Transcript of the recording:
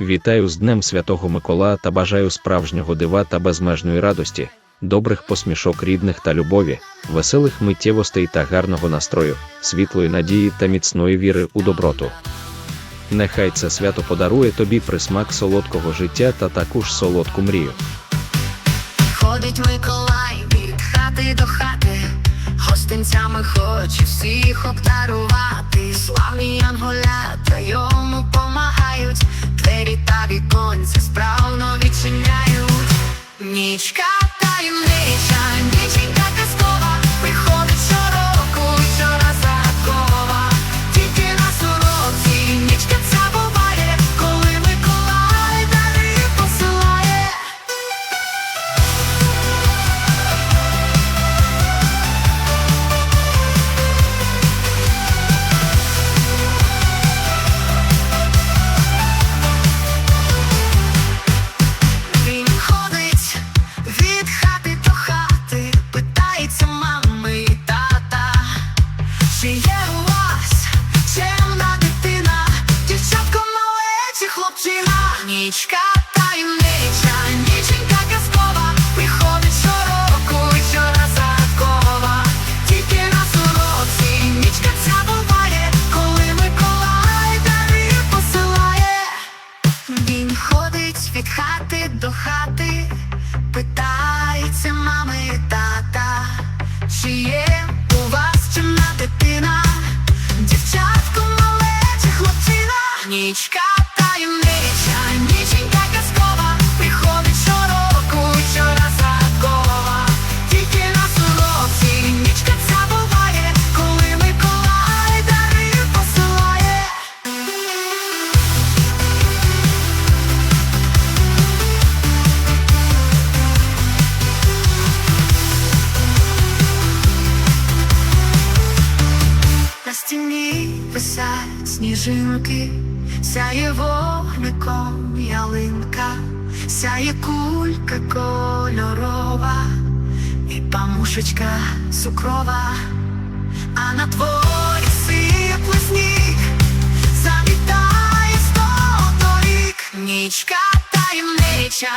Вітаю з Днем Святого Микола та бажаю справжнього дива та безмежної радості, добрих посмішок рідних та любові, веселих миттєвостей та гарного настрою, світлої надії та міцної віри у доброту. Нехай це свято подарує тобі присмак солодкого життя та таку ж солодку мрію. Ходить Миколай від хати до хати, гостинцями хоче всіх обдарувати. Славні янголята йому помагають, двері та віконця справно відчиняють. Нічка таємнича, ніченька чи хлопчина, нічка таємнича, ніченька казкова, приходить щороку і щораз загадкова. Тільки на сороці нічка ця буває, коли Миколай дари посилає. Він ходить від хати до хати, питається мами тата, чи є у вас чимна дитина, дівчатко малеча хлопчина, нічка На стіні висять сніжинки, сяє вогником ялинка, сяє кулька кольорова, і памушечка цукрова, а на дворі сипле сніг, завітає сто торік, нічка таємнича,